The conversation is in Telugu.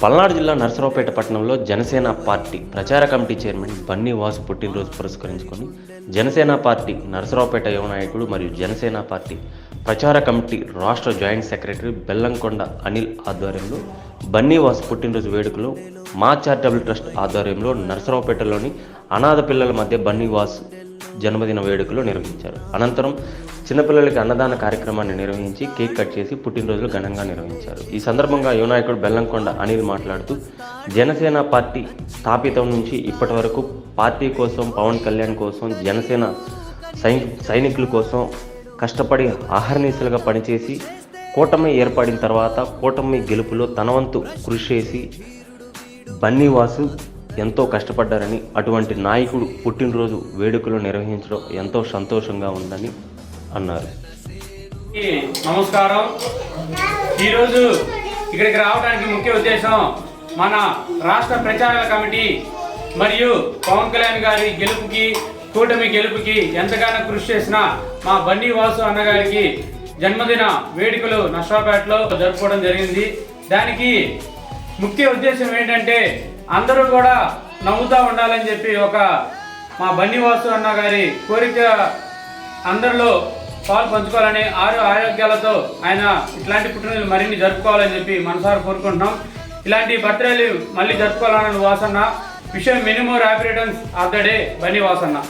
పల్నాడు జిల్లా నరసరావుపేట పట్టణంలో జనసేన పార్టీ ప్రచార కమిటీ చైర్మన్ బన్నీ వాసు పుట్టినరోజు పురస్కరించుకొని జనసేన పార్టీ నరసరావుపేట యువ నాయకుడు మరియు జనసేన పార్టీ ప్రచార కమిటీ రాష్ట్ర జాయింట్ సెక్రటరీ బెల్లంకొండ అనిల్ ఆధ్వర్యంలో బన్నీ వాసు పుట్టినరోజు వేడుకలు మా చారిటబుల్ ట్రస్ట్ ఆధ్వర్యంలో నరసరావుపేటలోని అనాథ పిల్లల మధ్య బన్నీ వాసు జన్మదిన వేడుకలు నిర్వహించారు. అనంతరం చిన్నపిల్లలకి అన్నదాన కార్యక్రమాన్ని నిర్వహించి కేక్ కట్ చేసి పుట్టినరోజులు ఘనంగా నిర్వహించారు. ఈ సందర్భంగా యువనాయకుడు బెల్లంకొండ అనిల్ మాట్లాడుతూ జనసేన పార్టీ స్థాపితం నుంచి ఇప్పటి వరకు పార్టీ కోసం పవన్ కళ్యాణ్ కోసం జనసేన సైని సైనికుల కోసం కష్టపడి ఆహర్నిశలుగా పనిచేసి కూటమి ఏర్పడిన తర్వాత కూటమి గెలుపులో తన వంతు కృషి చేసి బన్నీవాసు ఎంతో కష్టపడ్డారని అటువంటి నాయకుడు పుట్టినరోజు వేడుకలు నిర్వహించడం ఎంతో సంతోషంగా ఉందని అన్నారు. ఈ నమస్కారం. ఈరోజు ఇక్కడికి రావడానికి ముఖ్య ఉద్దేశం మన రాష్ట్ర ప్రచార కమిటీ మరియు పవన్ కళ్యాణ్ గారి గెలుపుకి కూటమి గెలుపుకి ఎంతగానో కృషి చేసిన మా బన్నీ వాసు అన్నగారికి జన్మదిన వేడుకలు నష్టాపేటలో జరుపుకోవడం జరిగింది. దానికి ముఖ్య ఉద్దేశం ఏంటంటే అందరూ కూడా నవ్వుతూ ఉండాలని చెప్పి ఒక మా బన్నివాసు అన్న గారి కోరిక అందరిలో పాలు పంచుకోవాలని ఆరు ఆరోగ్యాలతో ఆయన ఇట్లాంటి పుట్టినరోజులు మరిన్ని జరుపుకోవాలని చెప్పి మనసారా కోరుకుంటున్నాం. ఇలాంటి బర్త్డేలు మళ్ళీ జరుపుకోవాలని వాసన్న. విషయం మినిమం ర్యాపిడన్స్ of the day Bunny Vasanna.